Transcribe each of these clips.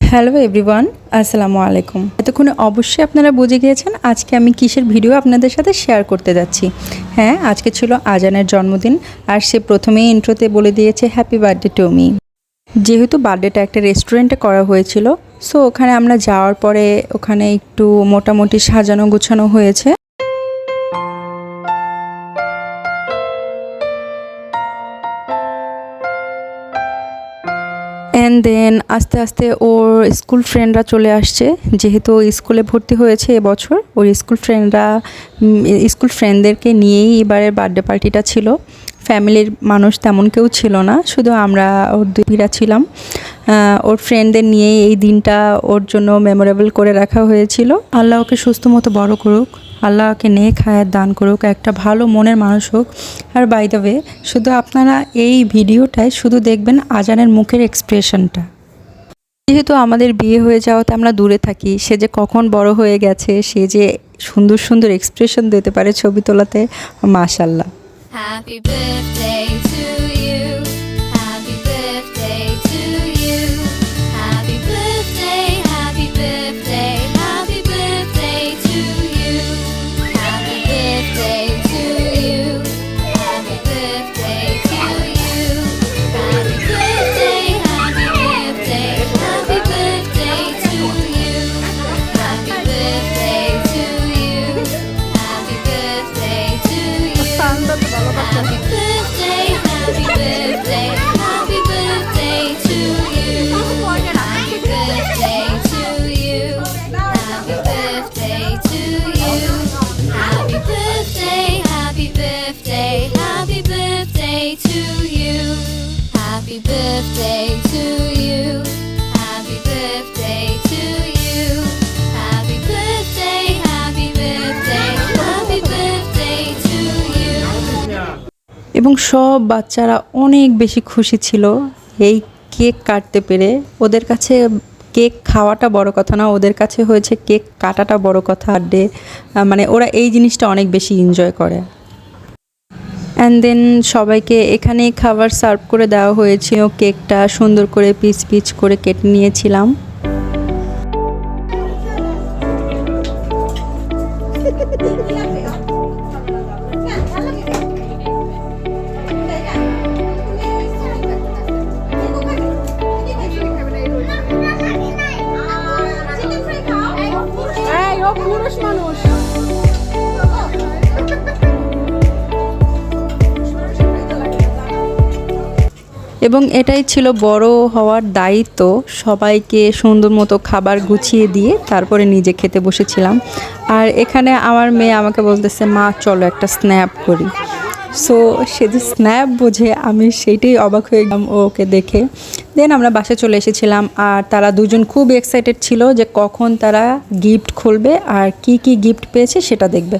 Hello everyone আসসালামু আলাইকুম এতক্ষণে অবশ্যই আপনারা বুঝে গিয়েছেন আজকে আমি কিসের ভিডিও আপনাদের সাথে শেয়ার করতে যাচ্ছি। হ্যাঁ আজকে ছিল আজানের জন্মদিন আর সে প্রথমেই ইন্ট্রোতে বলে দিয়েছে হ্যাপি বার্থডে টু মি যেহেতু বার্থডেটা একটা রেস্টুরেন্টে করা হয়েছিল সো ওখানে আমরা যাওয়ার পরে ওখানে একটু মোটামুটি সাজানো গোছানো হয়েছে। অ্যান্ড দেন আস্তে আস্তে ওর স্কুল ফ্রেন্ডরা চলে আসছে। যেহেতু স্কুলে ভর্তি হয়েছে এবছর, ওর স্কুল ফ্রেন্ডরা স্কুল ফ্রেন্ডদেরকে নিয়েই এবারের বার্থডে পার্টিটা ছিল। ফ্যামিলির মানুষ তেমন কেউ ছিল না, শুধু আমরা ওর দুইরা ছিলাম। ওর ফ্রেন্ডদের নিয়েই এই দিনটা ওর জন্য মেমোরেবল করে রাখা হয়েছিল। আল্লাহ ওকে সুস্থ মতো বড় করুক। আল্লাহকে নেক হায়াত দান করুক, একটা ভালো মনের মানুষ হোক। আর বাই দ্য ওয়ে শুধু আপনারা এই ভিডিওটায় শুধু দেখবেন আজানের মুখের এক্সপ্রেশনটা যেহেতু আমাদের বিয়ে হয়ে যাওয়াতে আমরা দূরে থাকি, সে যে কখন বড় হয়ে গেছে, সে যে সুন্দর সুন্দর এক্সপ্রেশন দিতে পারে ছবি তোলাতে মাশাল্লাহ Happy birthday এবং সব বাচ্চারা অনেক বেশি খুশি ছিল এই কেক কাটতে পেরে। ওদের কাছে কেক খাওয়াটা বড় কথা না, ওদের কাছে হয়েছে কেক কাটাটা বড় কথা ডে মানে ওরা এই জিনিসটা অনেক বেশি এনজয় করে। অ্যান্ড দেন সবাইকে এখানেই খাবার সার্ভ করে দেওয়া হয়েছিল কেকটা সুন্দর করে পিচ পিচ করে কেটে নিয়েছিলাম। পুরুষ মানুষ। এবং এটাই ছিল বড় হওয়ার দায়িত্ব। সবাইকে সুন্দর মতো খাবার গুছিয়ে দিয়ে তারপরে নিজে খেতে বসেছিলাম। আর এখানে আমার মেয়ে আমাকে বলতেছে, মা, চলো একটা স্ন্যাপ করি। সো সে যে স্ন্যাপ বোঝে, আমি সেইটাই অবাক হয়ে গেলাম ওকে দেখে। দেন আমরা বাসে চলে এসেছিলাম আর তারা দুজন খুব এক্সাইটেড ছিল যে কখন তারা গিফট খুলবে আর কি কি গিফট পেয়েছে সেটা দেখবে।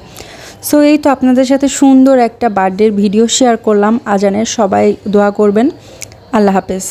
সো এই তো আপনাদের সাথে সুন্দর একটা বার্থডের ভিডিও শেয়ার করলাম। আজানের সবাই দোয়া করবেন। আল্লাহ হাফেজ।